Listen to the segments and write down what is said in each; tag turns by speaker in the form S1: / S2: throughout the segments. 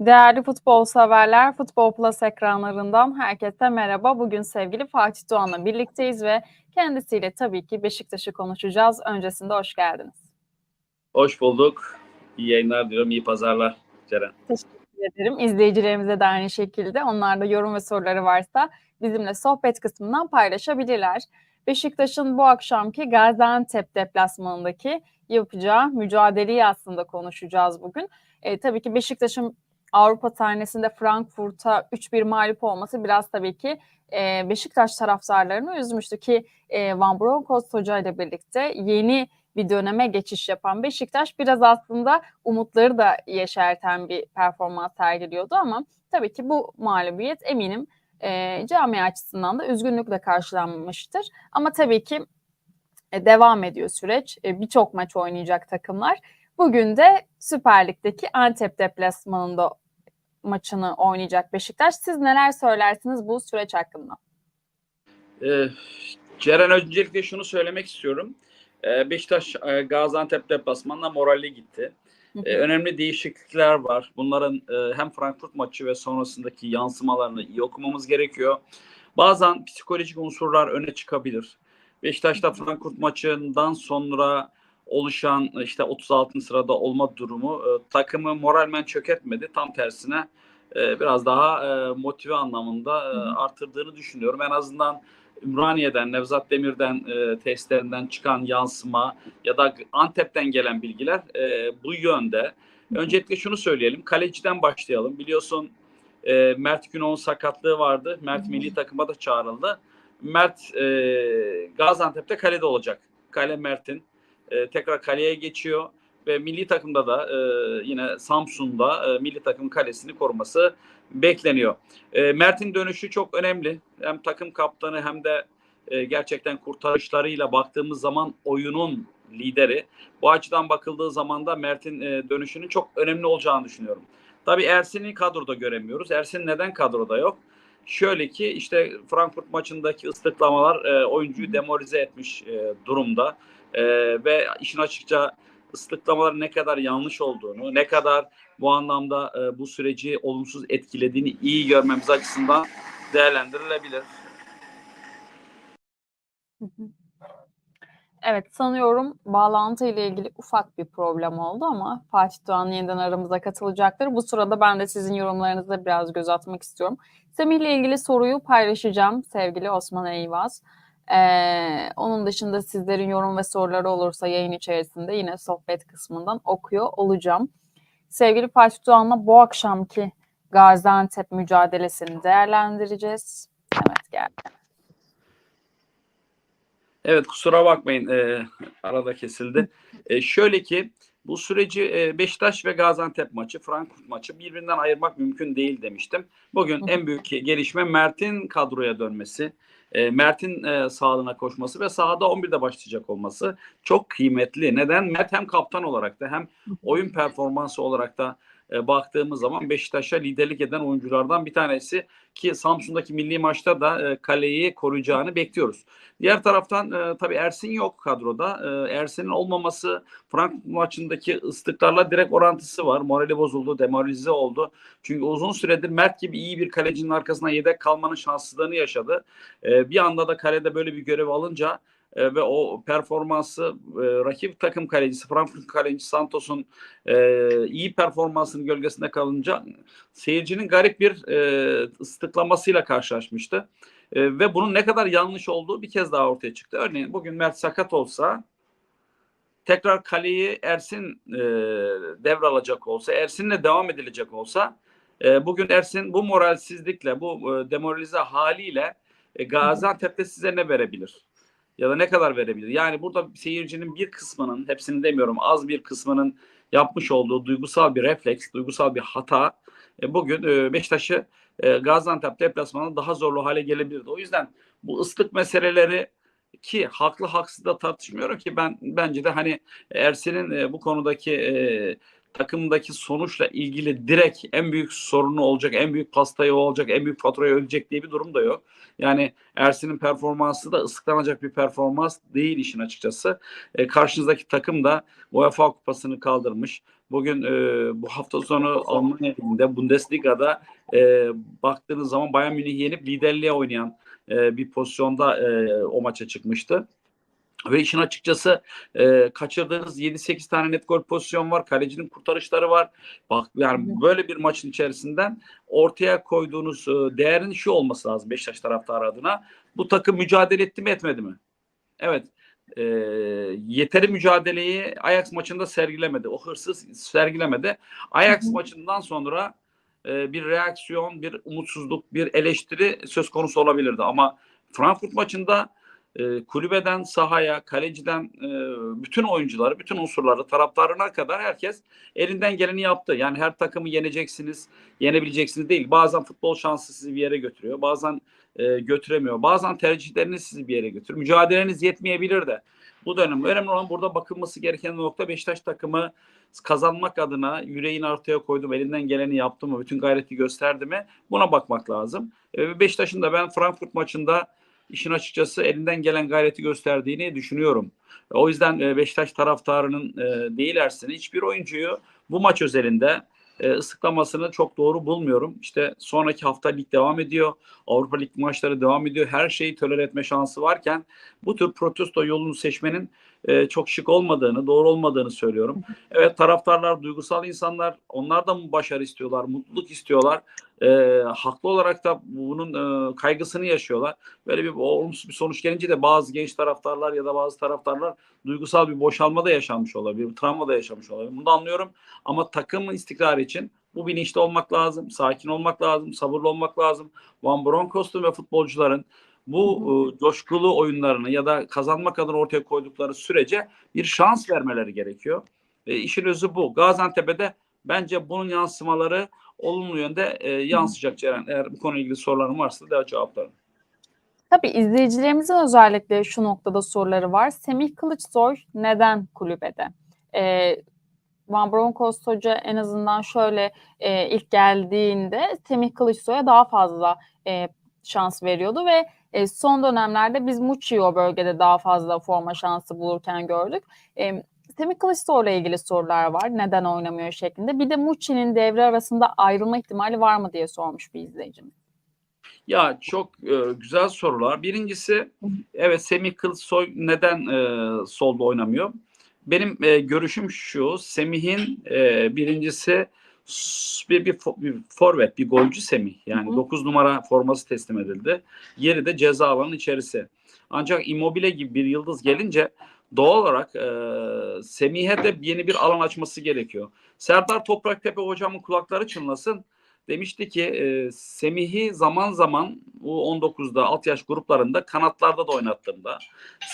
S1: Değerli futbol severler, Futbol Plus ekranlarından herkese merhaba. Bugün sevgili Fatih Doğan'la birlikteyiz ve kendisiyle tabii ki Beşiktaş'ı konuşacağız. Öncesinde hoş geldiniz.
S2: Hoş bulduk. İyi yayınlar diyorum. iyi pazarlar Ceren.
S1: Teşekkür ederim. İzleyicilerimize de aynı şekilde. Onlar da yorum ve soruları varsa bizimle sohbet kısmından paylaşabilirler. Beşiktaş'ın bu akşamki Gaziantep deplasmanındaki yapacağı mücadeleyi aslında konuşacağız bugün. E, tabii ki Beşiktaş'ın Avrupa sahnesinde Frankfurt'a 3-1 mağlup olması biraz tabii ki e, Beşiktaş taraftarlarını üzmüştü ki e, Van Bronckhorst Hoca ile birlikte yeni bir döneme geçiş yapan Beşiktaş biraz aslında umutları da yeşerten bir performans sergiliyordu ama tabii ki bu mağlubiyet eminim e, camia açısından da üzgünlükle karşılanmıştır. Ama tabii ki e, devam ediyor süreç. E, Birçok maç oynayacak takımlar. Bugün de Süper Lig'deki Antep deplasmanında maçını oynayacak Beşiktaş. Siz neler söylersiniz bu süreç hakkında?
S2: Ee, Ceren öncelikle şunu söylemek istiyorum. Ee, Beşiktaş e, Gaziantep deplasmanına moralli gitti. Ee, önemli değişiklikler var. Bunların e, hem Frankfurt maçı ve sonrasındaki yansımalarını iyi okumamız gerekiyor. Bazen psikolojik unsurlar öne çıkabilir. Beşiktaş'ta Frankfurt maçından sonra oluşan işte 36. sırada olma durumu e, takımı moralmen çökertmedi. Tam tersine e, biraz daha e, motive anlamında e, artırdığını düşünüyorum. En azından Ümraniye'den, Nevzat Demir'den e, testlerinden çıkan yansıma ya da Antep'ten gelen bilgiler e, bu yönde. Öncelikle şunu söyleyelim. Kaleciden başlayalım. Biliyorsun e, Mert Günok'un sakatlığı vardı. Mert milli takıma da çağrıldı. Mert e, Gaziantep'te kalede olacak. Kale Mert'in. E, tekrar kaleye geçiyor ve milli takımda da e, yine Samsun'da e, milli takım kalesini koruması bekleniyor. E, Mert'in dönüşü çok önemli. Hem takım kaptanı hem de e, gerçekten kurtarışlarıyla baktığımız zaman oyunun lideri. Bu açıdan bakıldığı zaman da Mert'in e, dönüşünün çok önemli olacağını düşünüyorum. Tabii Ersin'i kadroda göremiyoruz. Ersin neden kadroda yok? Şöyle ki işte Frankfurt maçındaki ıslıklamalar e, oyuncuyu demoralize etmiş e, durumda. E, ve işin açıkça ıslıklamaların ne kadar yanlış olduğunu, ne kadar bu anlamda e, bu süreci olumsuz etkilediğini iyi görmemiz açısından değerlendirilebilir.
S1: Evet sanıyorum bağlantı ile ilgili ufak bir problem oldu ama Fatih Doğan yeniden aramıza katılacaktır. Bu sırada ben de sizin yorumlarınıza biraz göz atmak istiyorum. Semih ile ilgili soruyu paylaşacağım sevgili Osman Eyvaz. Ee, onun dışında sizlerin yorum ve soruları olursa yayın içerisinde yine sohbet kısmından okuyor olacağım. Sevgili Fatih Doğan'la bu akşamki Gaziantep mücadelesini değerlendireceğiz. Evet geldi.
S2: Evet kusura bakmayın e, arada kesildi. E, şöyle ki bu süreci e, Beşiktaş ve Gaziantep maçı, Frankfurt maçı birbirinden ayırmak mümkün değil demiştim. Bugün en büyük gelişme Mert'in kadroya dönmesi. E, Mert'in e, sağlığına koşması ve sahada 11'de başlayacak olması çok kıymetli. Neden? Mert hem kaptan olarak da hem oyun performansı olarak da e, baktığımız zaman Beşiktaş'a liderlik eden oyunculardan bir tanesi ki Samsun'daki milli maçta da e, kaleyi koruyacağını bekliyoruz. Diğer taraftan e, tabii Ersin yok kadroda. E, Ersin'in olmaması Frankfurt maçındaki ıslıklarla direkt orantısı var. Morali bozuldu, demoralize oldu. Çünkü uzun süredir Mert gibi iyi bir kalecinin arkasına yedek kalmanın şanssızlığını yaşadı. Bir anda da kalede böyle bir görev alınca e, ve o performansı e, rakip takım kalecisi Frankfurt kalecisi Santos'un e, iyi performansının gölgesinde kalınca seyircinin garip bir e, ıslıklamasıyla karşılaşmıştı. E, ve bunun ne kadar yanlış olduğu bir kez daha ortaya çıktı. Örneğin bugün Mert sakat olsa tekrar kaleyi Ersin e, devralacak olsa, Ersin'le devam edilecek olsa e, bugün Ersin bu moralsizlikle, bu e, demoralize haliyle e, Gaziantep'te size ne verebilir? Ya da ne kadar verebilir? Yani burada seyircinin bir kısmının, hepsini demiyorum, az bir kısmının yapmış olduğu duygusal bir refleks, duygusal bir hata e, bugün e, Beşiktaş'ı e, Gaziantep deplasmanı daha zorlu hale gelebilirdi. O yüzden bu ıslık meseleleri ki haklı haksız da tartışmıyorum ki ben bence de hani Ersin'in e, bu konudaki e, takımdaki sonuçla ilgili direkt en büyük sorunu olacak, en büyük pastayı olacak, en büyük faturayı ödeyecek diye bir durum da yok. Yani Ersin'in performansı da ıslıklanacak bir performans değil işin açıkçası. E, karşınızdaki takım da UEFA kupasını kaldırmış. Bugün e, bu hafta sonu Almanya Ligi'nde Bundesliga'da e, baktığınız zaman Bayern Münih'i yenip liderliğe oynayan e, bir pozisyonda e, o maça çıkmıştı. Ve işin açıkçası e, kaçırdığınız 7-8 tane net gol pozisyon var. Kalecinin kurtarışları var. Bak yani böyle bir maçın içerisinden ortaya koyduğunuz e, değerin şu olması lazım Beşiktaş taraftarı adına. Bu takım mücadele etti mi etmedi mi? Evet. E, yeteri mücadeleyi Ajax maçında sergilemedi. O hırsız sergilemedi. Ajax
S1: Hı hı.
S2: maçından sonra e, bir reaksiyon, bir umutsuzluk, bir eleştiri söz konusu olabilirdi. Ama Frankfurt maçında e, kulübeden sahaya, kaleciden e, bütün oyuncuları, bütün unsurları, taraftarına kadar herkes elinden geleni yaptı. Yani her takımı yeneceksiniz, yenebileceksiniz değil. Bazen futbol şansı sizi bir yere götürüyor, bazen e, götüremiyor. Bazen tercihleriniz sizi bir yere götürüyor. Mücadeleniz yetmeyebilir de. Bu dönem önemli olan burada bakılması gereken nokta Beşiktaş takımı kazanmak adına yüreğini ortaya koydu elinden geleni yaptı mı, bütün gayreti gösterdi mi? Buna bakmak lazım. E, Beşiktaş'ın da ben Frankfurt maçında işin açıkçası elinden gelen gayreti gösterdiğini düşünüyorum. O yüzden e, Beşiktaş taraftarının e, değil Ersin'i hiçbir oyuncuyu bu maç özelinde e, ıslıklamasını çok doğru bulmuyorum. İşte sonraki hafta lig devam ediyor. Avrupa Lig maçları devam ediyor. Her şeyi tolere etme şansı varken bu tür protesto yolunu seçmenin e, çok şık olmadığını, doğru olmadığını söylüyorum. Evet taraftarlar duygusal insanlar. Onlar da mı başarı istiyorlar, mutluluk istiyorlar. E, haklı olarak da bunun e, kaygısını yaşıyorlar. Böyle bir olumsuz bir sonuç gelince de bazı genç taraftarlar ya da bazı taraftarlar duygusal bir boşalma da yaşanmış olabilir, bir travma da yaşamış olabilir. Bunu da anlıyorum. Ama takımın istikrarı için bu bilinçli olmak lazım, sakin olmak lazım, sabırlı olmak lazım. Van Bronckhorst'un ve futbolcuların bu e, coşkulu oyunlarını ya da kazanmak adına ortaya koydukları sürece bir şans vermeleri gerekiyor. E, işin özü bu. Gaziantep'e de bence bunun yansımaları olumlu yönde e, yansıyacak Ceren. Eğer bu konuyla ilgili soruların varsa da cevaplarım.
S1: Tabii izleyicilerimizin özellikle şu noktada soruları var. Semih Kılıçsoy neden kulübede? Ee, Van Bronckhorst Hoca en azından şöyle e, ilk geldiğinde Semih Kılıçsoy'a daha fazla e, şans veriyordu ve e, son dönemlerde biz Muçi'yi o bölgede daha fazla forma şansı bulurken gördük. E, Semih Kılıçsoy'la ilgili sorular var. Neden oynamıyor şeklinde. Bir de Muçi'nin devre arasında ayrılma ihtimali var mı diye sormuş bir izleyicimiz.
S2: Ya çok e, güzel sorular. Birincisi evet Semih Kılıçsoy neden e, solda oynamıyor? Benim e, görüşüm şu. Semih'in e, birincisi bir, bir, bir forvet, bir golcü Semih. Yani
S1: Hı hı.
S2: 9 numara forması teslim edildi. Yeri de ceza alanının içerisi. Ancak Immobile gibi bir yıldız gelince doğal olarak e, Semih'e de yeni bir alan açması gerekiyor. Serdar Topraktepe hocamın kulakları çınlasın demişti ki e, Semih'i zaman zaman bu 19'da alt yaş gruplarında kanatlarda da oynattığımda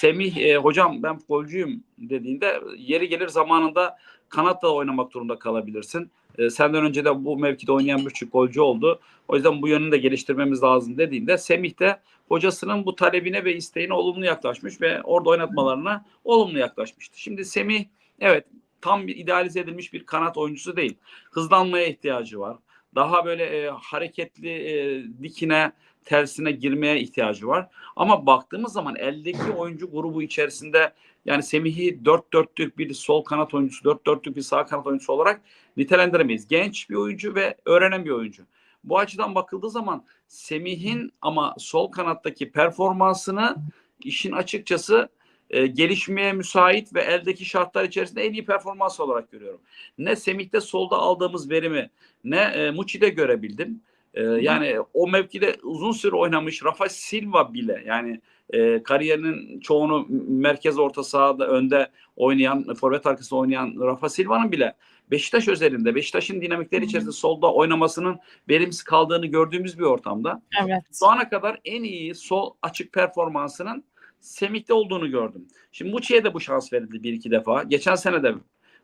S2: Semih e, hocam ben golcüyüm dediğinde yeri gelir zamanında kanatta oynamak durumunda kalabilirsin. E, senden önce de bu mevkide oynayan birçok golcü oldu. O yüzden bu yönünü de geliştirmemiz lazım dediğinde Semih de hocasının bu talebine ve isteğine olumlu yaklaşmış ve orada oynatmalarına olumlu yaklaşmıştı. Şimdi Semih evet tam bir idealize edilmiş bir kanat oyuncusu değil. Hızlanmaya ihtiyacı var daha böyle e, hareketli e, dikine tersine girmeye ihtiyacı var. Ama baktığımız zaman eldeki oyuncu grubu içerisinde yani Semih'i 4-4'lük bir sol kanat oyuncusu, 4-4'lük bir sağ kanat oyuncusu olarak nitelendiremeyiz. Genç bir oyuncu ve öğrenen bir oyuncu. Bu açıdan bakıldığı zaman Semih'in ama sol kanattaki performansını işin açıkçası e, gelişmeye müsait ve eldeki şartlar içerisinde en iyi performans olarak görüyorum. Ne Semih'te solda aldığımız verimi ne e, Muçi'de görebildim. E, yani o mevkide uzun süre oynamış Rafa Silva bile yani e, kariyerinin çoğunu merkez orta sahada önde oynayan, forvet arkası oynayan Rafa Silva'nın bile Beşiktaş özelinde, Beşiktaş'ın dinamikleri içerisinde solda oynamasının verimsiz kaldığını gördüğümüz bir ortamda
S1: Evet.
S2: şu ana kadar en iyi sol açık performansının Semih'te olduğunu gördüm. Şimdi Muçi'ye de bu şans verildi bir iki defa. Geçen sene de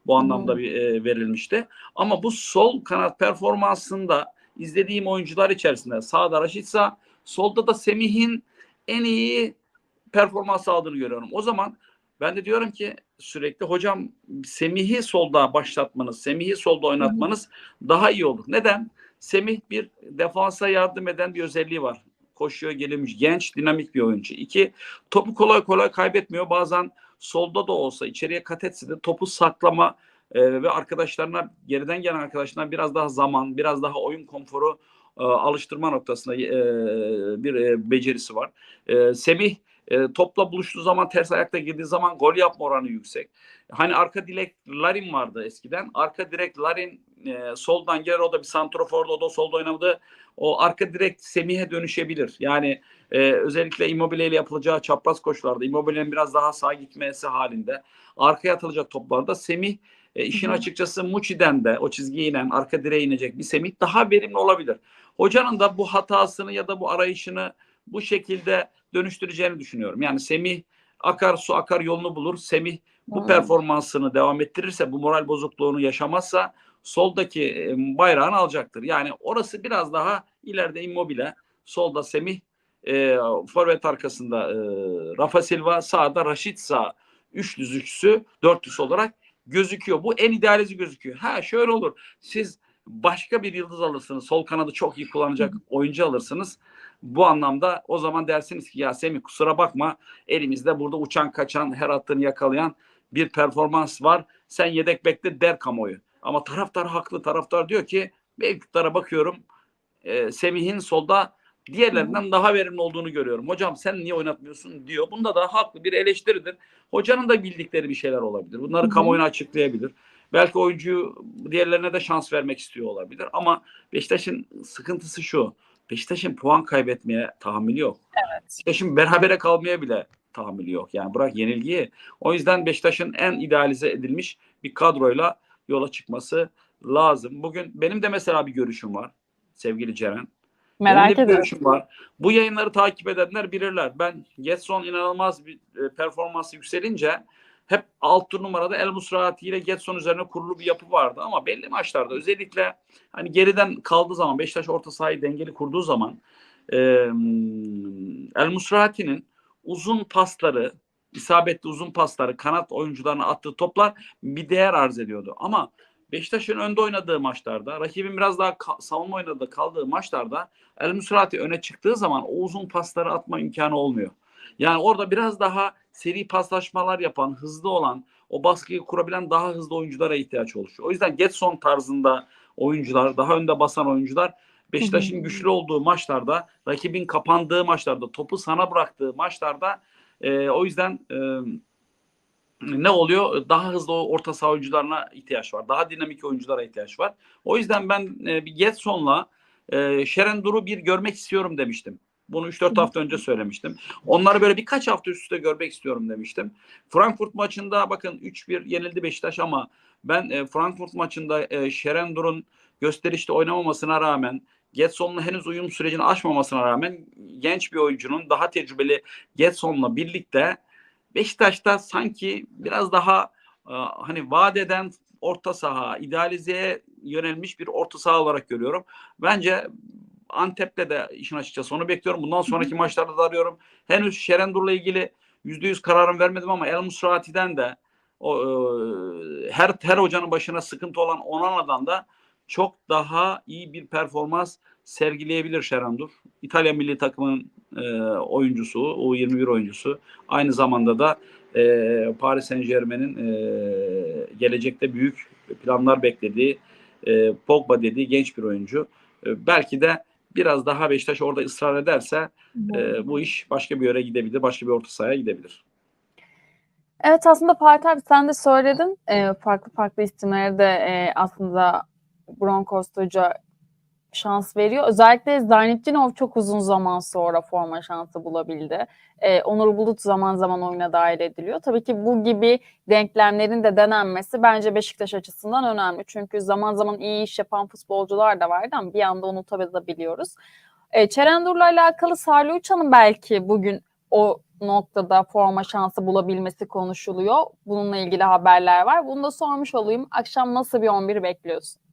S2: bu anlamda bir e, verilmişti. Ama bu sol kanat performansında izlediğim oyuncular içerisinde sağda Raşitsa, solda da Semih'in en iyi performans aldığını görüyorum. O zaman ben de diyorum ki sürekli hocam Semih'i solda başlatmanız, Semih'i solda oynatmanız daha iyi olur. Neden? Semih bir defansa yardım eden bir özelliği var. Koşuyor gelmiş genç dinamik bir oyuncu. İki topu kolay kolay kaybetmiyor. Bazen solda da olsa içeriye kat etse de topu saklama e, ve arkadaşlarına geriden gelen arkadaşlarına biraz daha zaman, biraz daha oyun konforu e, alıştırma noktasında e, bir e, becerisi var. E, Semih e, topla buluştuğu zaman ters ayakta girdiği zaman gol yapma oranı yüksek. Hani arka direk Larin vardı eskiden. Arka direk Larin e, soldan gelir o da bir santroforda o da solda oynamadı. O arka direkt Semih'e dönüşebilir. Yani e, özellikle Immobile ile yapılacağı çapraz koşularda Immobile'nin biraz daha sağa gitmesi halinde arkaya atılacak toplarda Semih e, işin
S1: Hı hı.
S2: açıkçası Muçi'den de o çizgiye inen arka direğe inecek bir Semih daha verimli olabilir. Hocanın da bu hatasını ya da bu arayışını bu şekilde dönüştüreceğini düşünüyorum. Yani Semih akar su akar yolunu bulur. Semih bu
S1: Hmm.
S2: performansını devam ettirirse, bu moral bozukluğunu yaşamazsa soldaki e, bayrağını alacaktır. Yani orası biraz daha ileride Immobile, solda Semih, e, forvet arkasında e, Rafa Silva, sağda Raşit sağ üçlüsü, dörtlüsü olarak gözüküyor. Bu en idealizi gözüküyor. Ha şöyle olur. Siz başka bir yıldız alırsınız. Sol kanadı çok iyi kullanacak oyuncu alırsınız. Bu anlamda o zaman dersiniz ki ya Semih kusura bakma elimizde burada uçan kaçan her attığını yakalayan bir performans var. Sen yedek bekle der kamuoyu. Ama taraftar haklı. Taraftar diyor ki mevcutlara bakıyorum. E, Semih'in solda diğerlerinden daha verimli olduğunu görüyorum. Hocam sen niye oynatmıyorsun diyor. Bunda da haklı bir eleştiridir. Hocanın da bildikleri bir şeyler olabilir. Bunları kamuoyuna açıklayabilir. Belki oyuncuyu diğerlerine de şans vermek istiyor olabilir. Ama Beşiktaş'ın sıkıntısı şu. Beşiktaş'ın puan kaybetmeye tahammülü yok.
S1: Evet.
S2: Beşiktaş'ın berabere kalmaya bile tahammülü yok. Yani bırak yenilgiyi. O yüzden Beşiktaş'ın en idealize edilmiş bir kadroyla yola çıkması lazım. Bugün benim de mesela bir görüşüm var sevgili Ceren.
S1: Merak
S2: Benim görüşüm var. Bu yayınları takip edenler bilirler. Ben Getson inanılmaz bir e, performansı yükselince hep alt numarada El Musrati ile Getson üzerine kurulu bir yapı vardı ama belli maçlarda özellikle hani geriden kaldığı zaman Beşiktaş orta sahayı dengeli kurduğu zaman e, El Musrati'nin uzun pasları isabetli uzun pasları kanat oyuncularına attığı toplar bir değer arz ediyordu. Ama Beşiktaş'ın önde oynadığı maçlarda, rakibin biraz daha ka- savunma oynadığı kaldığı maçlarda El Musrati öne çıktığı zaman o uzun pasları atma imkanı olmuyor. Yani orada biraz daha seri paslaşmalar yapan, hızlı olan, o baskıyı kurabilen daha hızlı oyunculara ihtiyaç oluşuyor. O yüzden Getson tarzında oyuncular, daha önde basan oyuncular Beşiktaş'ın güçlü olduğu maçlarda, rakibin kapandığı maçlarda, topu sana bıraktığı maçlarda e, o yüzden e, ne oluyor? Daha hızlı orta saha oyuncularına ihtiyaç var. Daha dinamik oyunculara ihtiyaç var. O yüzden ben e, bir Getson'la e, Şerendur'u bir görmek istiyorum demiştim. Bunu 3-4 hafta önce söylemiştim. Onları böyle birkaç hafta üst üste görmek istiyorum demiştim. Frankfurt maçında bakın 3-1 yenildi Beşiktaş ama ben e, Frankfurt maçında e, Şerendur'un gösterişte oynamamasına rağmen Getson'la henüz uyum sürecini aşmamasına rağmen genç bir oyuncunun daha tecrübeli Getson'la birlikte Beşiktaş'ta sanki biraz daha e, hani vadeden orta saha, idealizeye yönelmiş bir orta saha olarak görüyorum. Bence Antep'te de işin açıkçası onu bekliyorum. Bundan sonraki maçlarda da arıyorum. Henüz Şerendur'la ilgili %100 kararımı vermedim ama El Musrati'den de o, e, her her hocanın başına sıkıntı olan Onana'dan da çok daha iyi bir performans sergileyebilir Şerendur. İtalya milli takımının e, oyuncusu, U21 oyuncusu. Aynı zamanda da e, Paris Saint Germain'in e, gelecekte büyük planlar beklediği e, Pogba dediği genç bir oyuncu. E, belki de biraz daha Beşiktaş orada ısrar ederse e, bu iş başka bir yere gidebilir, başka bir orta sahaya gidebilir.
S1: Evet aslında Fatih abi sen de söyledin. Ee, farklı farklı isimlere de e, aslında Broncos Hoca şans veriyor. Özellikle Zaynettinov çok uzun zaman sonra forma şansı bulabildi. Ee, Onur Bulut zaman zaman oyuna dahil ediliyor. Tabii ki bu gibi denklemlerin de denenmesi bence Beşiktaş açısından önemli. Çünkü zaman zaman iyi iş yapan futbolcular da vardı ama bir anda unutabiliyoruz. Ee, Çerendur'la alakalı Salih Uçan'ın belki bugün o noktada forma şansı bulabilmesi konuşuluyor. Bununla ilgili haberler var. Bunu da sormuş olayım. Akşam nasıl bir 11 bekliyorsun?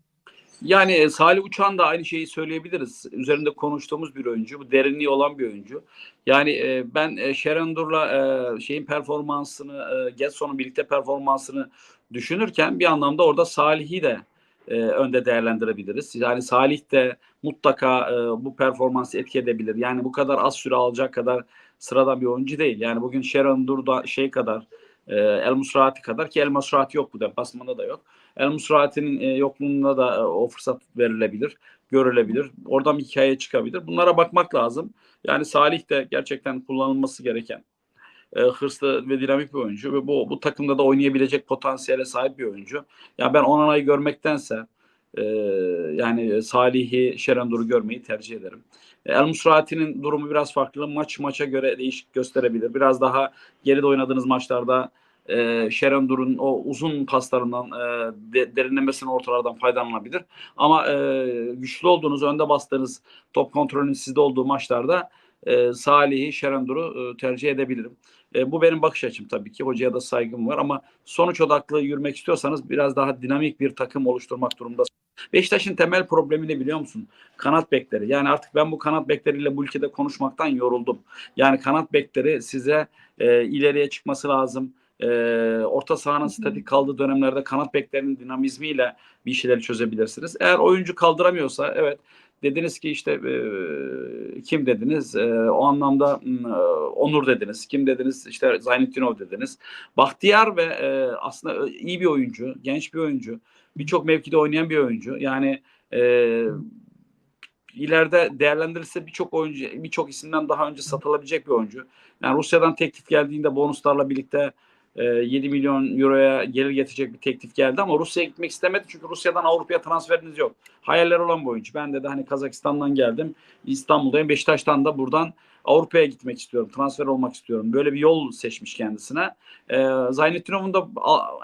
S2: Yani e, Salih Uçan da aynı şeyi söyleyebiliriz. Üzerinde konuştuğumuz bir oyuncu. Bu derinliği olan bir oyuncu. Yani e, ben e, Şerendur'la e, şeyin performansını, e, Getson'un birlikte performansını düşünürken bir anlamda orada Salih'i de e, önde değerlendirebiliriz. Yani Salih de mutlaka e, bu performansı etki edebilir. Yani bu kadar az süre alacak kadar sıradan bir oyuncu değil. Yani bugün Şerendur da şey kadar E, El Musrati kadar ki El Musrati yok bu deplasmanda da yok. El Musrati'nin e, yokluğunda da e, o fırsat verilebilir, görülebilir. Oradan bir hikaye çıkabilir. Bunlara bakmak lazım. Yani Salih de gerçekten kullanılması gereken e, hırslı ve dinamik bir oyuncu ve bu bu takımda da oynayabilecek potansiyele sahip bir oyuncu. Ya ben Onana'yı görmektense e, yani Salih'i Şerendur'u görmeyi tercih ederim. E, El Musrati'nin durumu biraz farklı. Maç maça göre değişik gösterebilir. Biraz daha geride oynadığınız maçlarda e, Şerendur'un o uzun paslarından e, de, derinlemesine ortalardan faydalanabilir. Ama e, güçlü olduğunuz, önde bastığınız top kontrolünün sizde olduğu maçlarda e, Salih'i, Şerendur'u e, tercih edebilirim. E, bu benim bakış açım tabii ki. Hocaya da saygım var ama sonuç odaklı yürümek istiyorsanız biraz daha dinamik bir takım oluşturmak durumundasınız. Beşiktaş'ın temel problemi ne biliyor musun? Kanat bekleri. Yani artık ben bu kanat bekleriyle bu ülkede konuşmaktan yoruldum. Yani kanat bekleri size e, ileriye çıkması lazım. E, orta sahanın statik kaldığı dönemlerde kanat beklerinin dinamizmiyle bir şeyleri çözebilirsiniz. Eğer oyuncu kaldıramıyorsa evet dediniz ki işte e, kim dediniz? E, o anlamda e, Onur dediniz. Kim dediniz? İşte Zaynettinov dediniz. Bahtiyar ve e, aslında iyi bir oyuncu genç bir oyuncu birçok mevkide oynayan bir oyuncu. Yani e, ileride değerlendirirse birçok oyuncu birçok isimden daha önce satılabilecek bir oyuncu. Yani Rusya'dan teklif geldiğinde bonuslarla birlikte 7 milyon euroya gelir getirecek bir teklif geldi ama Rusya'ya gitmek istemedi çünkü Rusya'dan Avrupa'ya transferiniz yok. Hayaller olan bir oyuncu. Ben de, de hani Kazakistan'dan geldim. İstanbul'dayım. Beşiktaş'tan da buradan Avrupa'ya gitmek istiyorum. Transfer olmak istiyorum. Böyle bir yol seçmiş kendisine. Ee, Zaynettinov'un da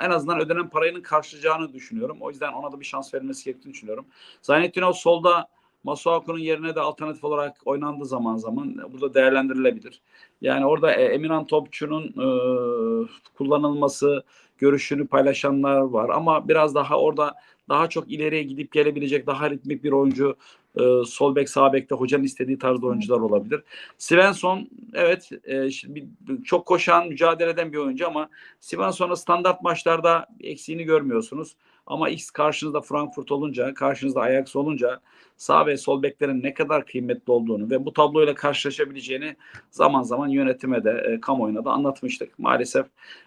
S2: en azından ödenen parayının karşılayacağını düşünüyorum. O yüzden ona da bir şans verilmesi gerektiğini düşünüyorum. Zaynettinov solda Masuaku'nun yerine de alternatif olarak oynandığı zaman zaman burada değerlendirilebilir. Yani orada e, Emirhan Topçu'nun e, kullanılması görüşünü paylaşanlar var ama biraz daha orada daha çok ileriye gidip gelebilecek daha ritmik bir oyuncu e, sol bek sağ bekte hocanın istediği tarzda oyuncular olabilir. Svensson evet e, şimdi çok koşan mücadele eden bir oyuncu ama Svensson'u standart maçlarda eksiğini görmüyorsunuz. Ama X karşınızda Frankfurt olunca, karşınızda Ajax olunca sağ ve sol beklerin ne kadar kıymetli olduğunu ve bu tabloyla karşılaşabileceğini zaman zaman yönetime de e, kamuoyuna da anlatmıştık. Maalesef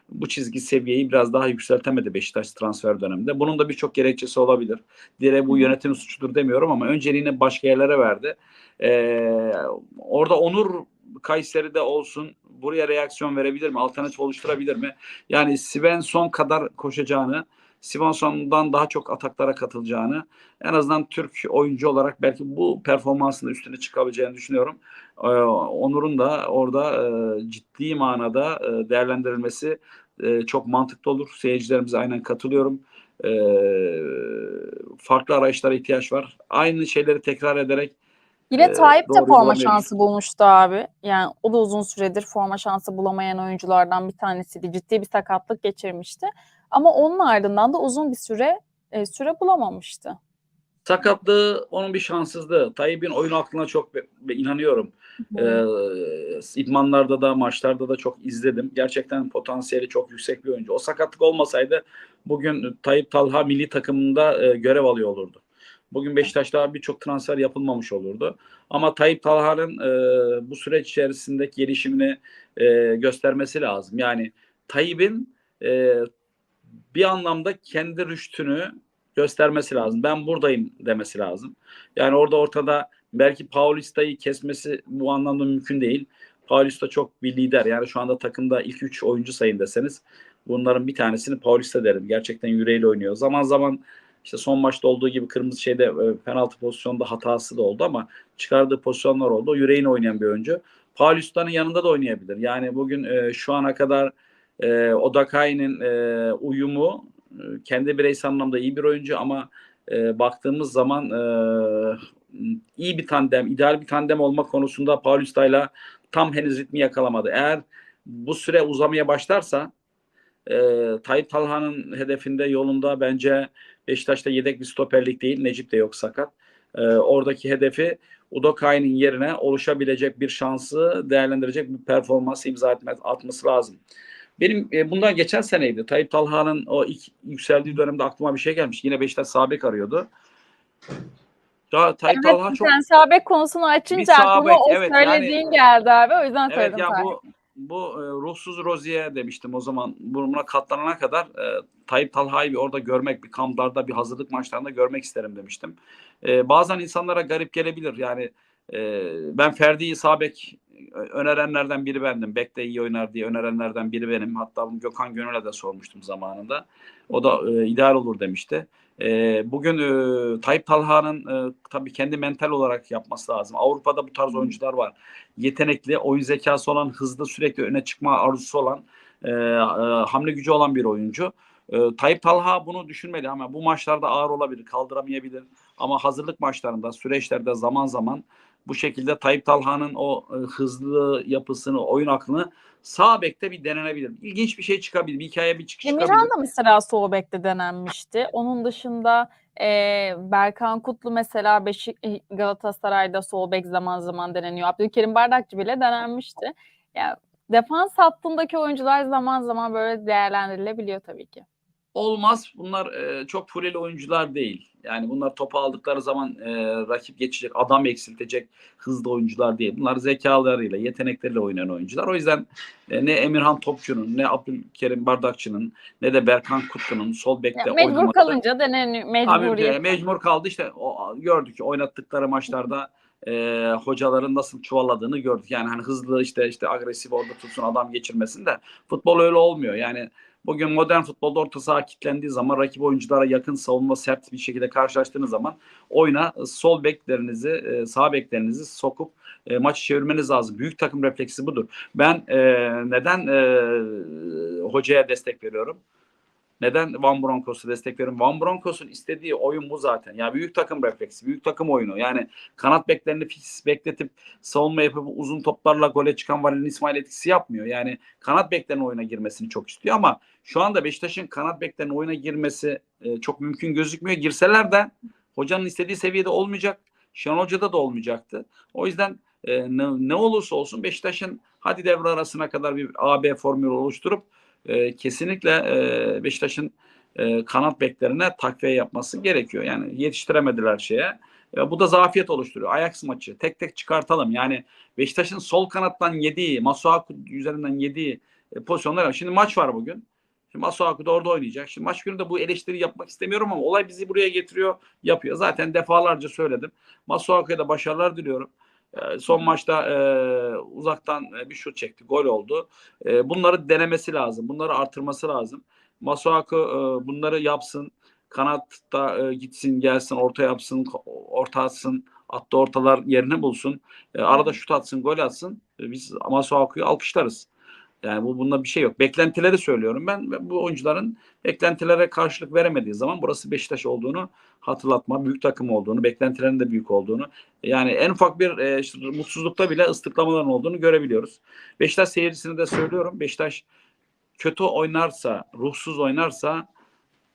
S2: bu çizgi seviyeyi biraz daha yükseltemedi Beşiktaş transfer döneminde. Bunun da birçok gerekçesi olabilir. Dire bu yönetim suçudur demiyorum ama önceliğini başka yerlere verdi. Ee, orada Onur Kayseri'de olsun buraya reaksiyon verebilir mi? Alternatif oluşturabilir mi? Yani Svensson kadar koşacağını Svensson'dan daha çok ataklara katılacağını en azından Türk oyuncu olarak belki bu performansında üstüne çıkabileceğini düşünüyorum. Ee, Onur'un da orada e, ciddi manada e, değerlendirilmesi e, çok mantıklı olur. Seyircilerimize aynen katılıyorum. E, farklı arayışlara ihtiyaç var. Aynı şeyleri tekrar ederek
S1: Yine
S2: e,
S1: Tayyip de forma şansı bulmuştu abi. Yani o da uzun süredir forma şansı bulamayan oyunculardan bir tanesiydi. Ciddi bir sakatlık geçirmişti. Ama onun ardından da uzun bir süre e, süre bulamamıştı.
S2: Sakatlığı onun bir şanssızlığı. Tayyip'in oyun aklına çok be- be- inanıyorum. Ee, idmanlarda da maçlarda da çok izledim. Gerçekten potansiyeli çok yüksek bir oyuncu. O sakatlık olmasaydı bugün Tayyip Talha milli takımında e, görev alıyor olurdu. Bugün Beşiktaş'ta birçok transfer yapılmamış olurdu. Ama Tayyip Talha'nın e, bu süreç içerisindeki gelişimini e, göstermesi lazım. Yani Tayyip'in e, bir anlamda kendi rüştünü göstermesi lazım. Ben buradayım demesi lazım. Yani orada ortada belki Paulista'yı kesmesi bu anlamda mümkün değil. Paulista çok bir lider. Yani şu anda takımda ilk üç oyuncu sayın deseniz bunların bir tanesini Paulista derim. Gerçekten yüreğiyle oynuyor. Zaman zaman işte son maçta olduğu gibi kırmızı şeyde e, penaltı pozisyonda hatası da oldu ama çıkardığı pozisyonlar oldu. O yüreğine oynayan bir oyuncu. Paulista'nın yanında da oynayabilir. Yani bugün e, şu ana kadar e, Odakai'nin e, uyumu e, kendi bireysel anlamda iyi bir oyuncu ama e, baktığımız zaman e, iyi bir tandem, ideal bir tandem olma konusunda Paulista'yla tam henüz ritmi yakalamadı. Eğer bu süre uzamaya başlarsa e, Tayyip Talha'nın hedefinde yolunda bence Beşiktaş'ta yedek bir stoperlik değil. Necip de yok sakat. E, oradaki hedefi Udokai'nin yerine oluşabilecek bir şansı değerlendirecek bir performans imza etme, atması lazım. Benim e, bundan geçen seneydi. Tayyip Talha'nın o ilk yükseldiği dönemde aklıma bir şey gelmiş. Yine Beşiktaş sabek arıyordu. Ya Tayyip Talha
S1: Evet
S2: çok
S1: sen sabek konusunu açınca aklıma o
S2: evet,
S1: söylediğin
S2: yani-
S1: geldi abi. O yüzden
S2: Evet
S1: söyledim
S2: ya bu bu e, ruhsuz Rozi'ye demiştim o zaman buna katlanana kadar e, Tayyip Talha'yı bir orada görmek, bir kamplarda, bir hazırlık maçlarında görmek isterim demiştim. E, bazen insanlara garip gelebilir. Yani e, ben Ferdi'yi sağ bek önerenlerden biri bendim. Bek de iyi oynar diye önerenlerden biri benim. Hatta bunu Gökhan Gönül'e de sormuştum zamanında. O da e, ideal olur demişti. E, bugün e, Tayyip Talha'nın e, tabii kendi mental olarak yapması lazım. Avrupa'da bu tarz oyuncular var. Yetenekli, oyun zekası olan, hızlı sürekli öne çıkma arzusu olan, e, e, hamle gücü olan bir oyuncu. E, Tayyip Talha bunu düşünmeli ama bu maçlarda ağır olabilir, kaldıramayabilir. Ama hazırlık maçlarında, süreçlerde zaman zaman bu şekilde Tayyip Talha'nın o e, hızlı yapısını, oyun aklını sağ bekte bir denenebilir. İlginç bir şey çıkabilir. Bir hikaye bir çıkış çıkabilir.
S1: Emirhan da mesela sol bekte denenmişti. Onun dışında e, Berkan Kutlu mesela Beşik e, Galatasaray'da sol bek zaman zaman deneniyor. Abdülkerim Bardakçı bile denenmişti. Yani defans hattındaki oyuncular zaman zaman böyle değerlendirilebiliyor tabii ki.
S2: Olmaz. Bunlar e, çok fuleli oyuncular değil. Yani bunlar topu aldıkları zaman e, rakip geçecek, adam eksiltecek hızlı oyuncular değil. Bunlar zekalarıyla, yetenekleriyle oynayan oyuncular. O yüzden e, ne Emirhan Topçu'nun, ne Abdülkerim Bardakçı'nın, ne de Berkan Kutlu'nun sol bekte
S1: Ya mecbur kalınca.
S2: Abi
S1: Mecburiyet.
S2: e, mecbur kaldı işte o, gördük ki oynattıkları maçlarda e, hocaların nasıl çuvalladığını gördük. Yani hani hızlı işte işte agresif orada tutsun adam geçirmesin de futbol öyle olmuyor. Yani bugün modern futbolda orta saha kilitlendiği zaman rakip oyunculara yakın savunma sert bir şekilde karşılaştığınız zaman oyuna sol beklerinizi e, sağ beklerinizi sokup e, maçı çevirmeniz lazım. Büyük takım refleksi budur. Ben e, neden e, hocaya destek veriyorum? Neden Van Bronckhorst'a destek veriyorum? Van Bronckhorst'un istediği oyun bu zaten. Ya büyük takım refleksi, büyük takım oyunu. Yani kanat beklerini fix bekletip savunma yapıp uzun toplarla gole çıkan Valerian İsmail etkisi yapmıyor. Yani kanat beklerin oyuna girmesini çok istiyor ama şu anda Beşiktaş'ın kanat beklerin oyuna girmesi e, çok mümkün gözükmüyor. Girseler de hocanın istediği seviyede olmayacak. Şenol Hoca'da da olmayacaktı. O yüzden e, ne, ne olursa olsun Beşiktaş'ın hadi devre arasına kadar bir AB formülü oluşturup e, kesinlikle e, Beşiktaş'ın e, kanat beklerine takviye yapması gerekiyor. Yani yetiştiremediler şeye. E, bu da zafiyet oluşturuyor. Ajax maçı tek tek çıkartalım. Yani Beşiktaş'ın sol kanattan yediği, Masuaku üzerinden yediği e, pozisyonlar. Şimdi maç var bugün. Şimdi Masuaku da orada oynayacak. Şimdi maç günü de bu eleştiri yapmak istemiyorum ama olay bizi buraya getiriyor, yapıyor. Zaten defalarca söyledim. Masuaku'ya da başarılar diliyorum. E, son maçta e, uzaktan e, bir şut çekti. Gol oldu. E, bunları denemesi lazım. Bunları artırması lazım. Masuaku e, bunları yapsın. Kanatta e, gitsin gelsin orta yapsın orta atsın attı ortalar yerini bulsun. E, arada şut atsın gol atsın. E, biz Masuaku'yu alkışlarız. Yani bu bunda bir şey yok. Beklentileri söylüyorum ben. Ve Bu oyuncuların beklentilere karşılık veremediği zaman burası Beşiktaş olduğunu hatırlatma, büyük takım olduğunu, beklentilerin de büyük olduğunu. Yani en ufak bir e, işte, mutsuzlukta bile ıslıklamaların olduğunu görebiliyoruz. Beşiktaş seyircisine de söylüyorum. Beşiktaş kötü oynarsa, ruhsuz oynarsa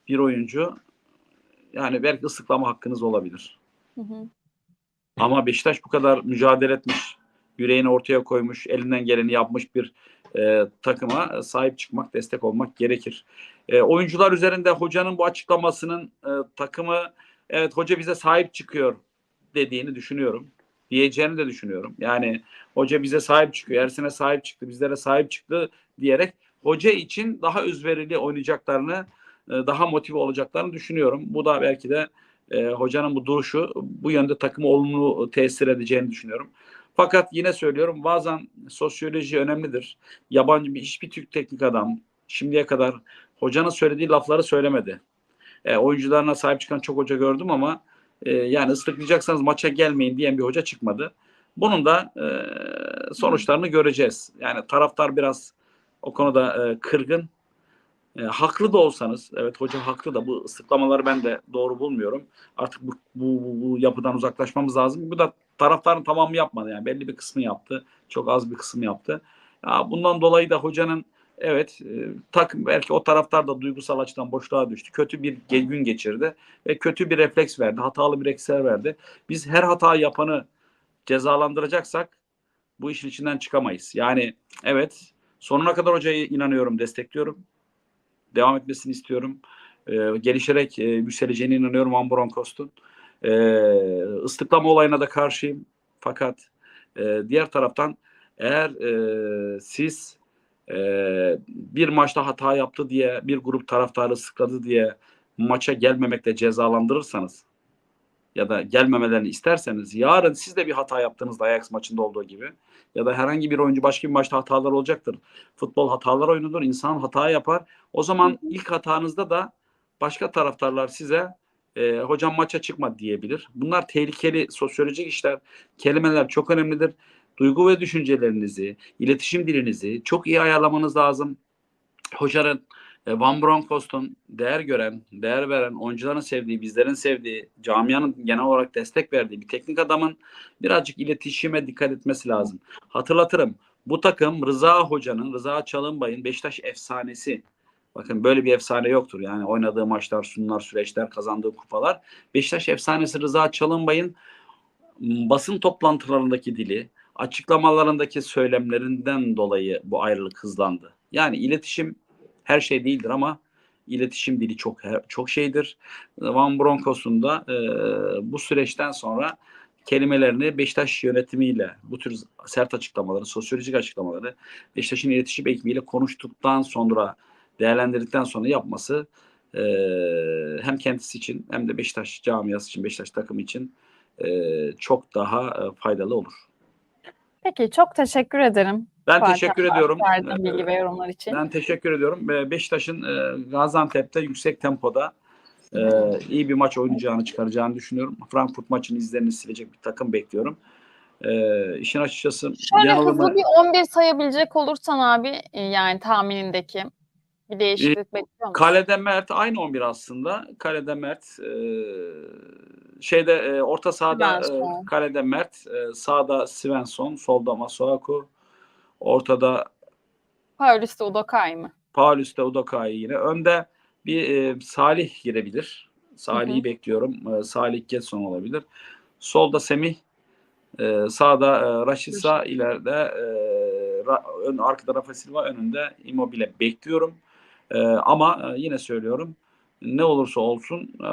S2: bir oyuncu yani belki ıslıklama hakkınız olabilir.
S1: Hı hı.
S2: Ama Beşiktaş bu kadar mücadele etmiş, yüreğini ortaya koymuş, elinden geleni yapmış bir e, takıma sahip çıkmak, destek olmak gerekir. E, oyuncular üzerinde hocanın bu açıklamasının e, takımı evet hoca bize sahip çıkıyor dediğini düşünüyorum. Diyeceğini de düşünüyorum. Yani hoca bize sahip çıkıyor, Ersin'e sahip çıktı, bizlere sahip çıktı diyerek hoca için daha özverili oynayacaklarını, e, daha motive olacaklarını düşünüyorum. Bu da belki de e, hocanın bu duruşu bu yönde takımı olumlu tesir edeceğini düşünüyorum. Fakat yine söylüyorum bazen sosyoloji önemlidir. Yabancı bir hiçbir Türk teknik adam şimdiye kadar hocanın söylediği lafları söylemedi. E, oyuncularına sahip çıkan çok hoca gördüm ama e, yani ıslıklayacaksanız maça gelmeyin diyen bir hoca çıkmadı. Bunun da e, sonuçlarını göreceğiz. Yani taraftar biraz o konuda e, kırgın. E, haklı da olsanız, evet hoca haklı da bu ıslıklamaları ben de doğru bulmuyorum. Artık bu, bu, bu, bu yapıdan uzaklaşmamız lazım. Bu da taraftarın tamamı yapmadı yani belli bir kısmı yaptı. Çok az bir kısmı yaptı. Ya bundan dolayı da hocanın evet e, takım belki o taraftar da duygusal açıdan boşluğa düştü. Kötü bir gün geçirdi ve kötü bir refleks verdi. Hatalı bir refleksler verdi. Biz her hata yapanı cezalandıracaksak bu işin içinden çıkamayız. Yani evet sonuna kadar hocaya inanıyorum, destekliyorum. Devam etmesini istiyorum. Ee, gelişerek e, yükseleceğine inanıyorum Van Bronckhorst'un. Ee, ıslıklama olayına da karşıyım. Fakat e, diğer taraftan Eğer e, siz e, bir maçta hata yaptı diye bir grup taraftarı sıkladı diye maça gelmemekle cezalandırırsanız ya da gelmemelerini isterseniz yarın siz de bir hata yaptığınızda Ajax maçında olduğu gibi ya da herhangi bir oyuncu başka bir maçta hatalar olacaktır. Futbol hatalar oyunudur. İnsan hata yapar. O zaman ilk hatanızda da başka taraftarlar size e, hocam maça çıkma diyebilir. Bunlar tehlikeli sosyolojik işler. Kelimeler çok önemlidir. Duygu ve düşüncelerinizi, iletişim dilinizi çok iyi ayarlamanız lazım. Hocanın Van Bronckhorst'un değer gören, değer veren, oyuncuların sevdiği, bizlerin sevdiği, camianın genel olarak destek verdiği bir teknik adamın birazcık iletişime dikkat etmesi lazım. Hatırlatırım. Bu takım Rıza Hoca'nın, Rıza Çalınbay'ın Beşiktaş efsanesi. Bakın böyle bir efsane yoktur. Yani oynadığı maçlar, sunumlar, süreçler, kazandığı kupalar. Beşiktaş efsanesi Rıza Çalınbay'ın basın toplantılarındaki dili, açıklamalarındaki söylemlerinden dolayı bu ayrılık hızlandı. Yani iletişim her şey değildir ama iletişim dili çok çok şeydir. Van Bronckhorst'un da e, bu süreçten sonra kelimelerini Beşiktaş yönetimiyle bu tür sert açıklamaları, sosyolojik açıklamaları Beşiktaş'ın iletişim ekibiyle konuştuktan sonra değerlendirdikten sonra yapması e, hem kendisi için hem de Beşiktaş camiası için, Beşiktaş takımı için e, çok daha e, faydalı olur.
S1: Peki çok teşekkür ederim.
S2: Ben
S1: Fatih
S2: teşekkür ediyorum.
S1: Verdiğin bilgi ve yorumlar için.
S2: Ben teşekkür ediyorum. Be- Beşiktaş'ın e, Gaziantep'te yüksek tempoda e, iyi bir maç oynayacağını çıkaracağını düşünüyorum. Frankfurt maçının izlerini silecek bir takım bekliyorum. E, işin açıkçası
S1: Şöyle hızlı bir 11 sayabilecek olursan abi e, yani tahminindeki bir değişiklik bekliyor?
S2: Kalede Mert aynı 11 aslında. Kalede Mert e, şeyde e, orta sahada e, kalede Mert, e, sağda Svensson, solda Masuaku, ortada
S1: Paulista Udokay mı?
S2: Paulus'ta Udokai yine. Önde bir e, Salih girebilir. Salih'i bekliyorum. E, Salih Getson olabilir. Solda Semih, e, sağda e, Raşisa, ileride e, ra- ön, arkada Rafa Silva, önünde Immobile bekliyorum. E, ama e, yine söylüyorum ne olursa olsun e,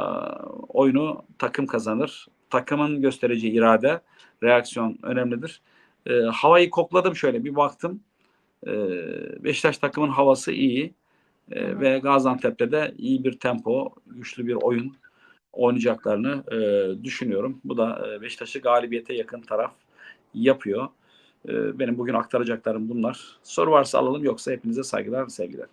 S2: oyunu takım kazanır. Takımın göstereceği irade, reaksiyon önemlidir. E, havayı kokladım şöyle bir baktım. E, Beşiktaş takımın havası iyi E, ve Gaziantep'te de iyi bir tempo, güçlü bir oyun oynayacaklarını e, düşünüyorum. Bu da e, Beşiktaş'ı galibiyete yakın taraf yapıyor. E, benim bugün aktaracaklarım bunlar. Soru varsa alalım yoksa hepinize saygılar, sevgiler.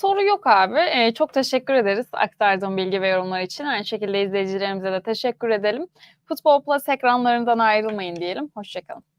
S1: Soru yok abi. Ee, çok teşekkür ederiz aktardığın bilgi ve yorumlar için. Aynı şekilde izleyicilerimize de teşekkür edelim. Futbol Plus ekranlarından ayrılmayın diyelim. Hoşçakalın.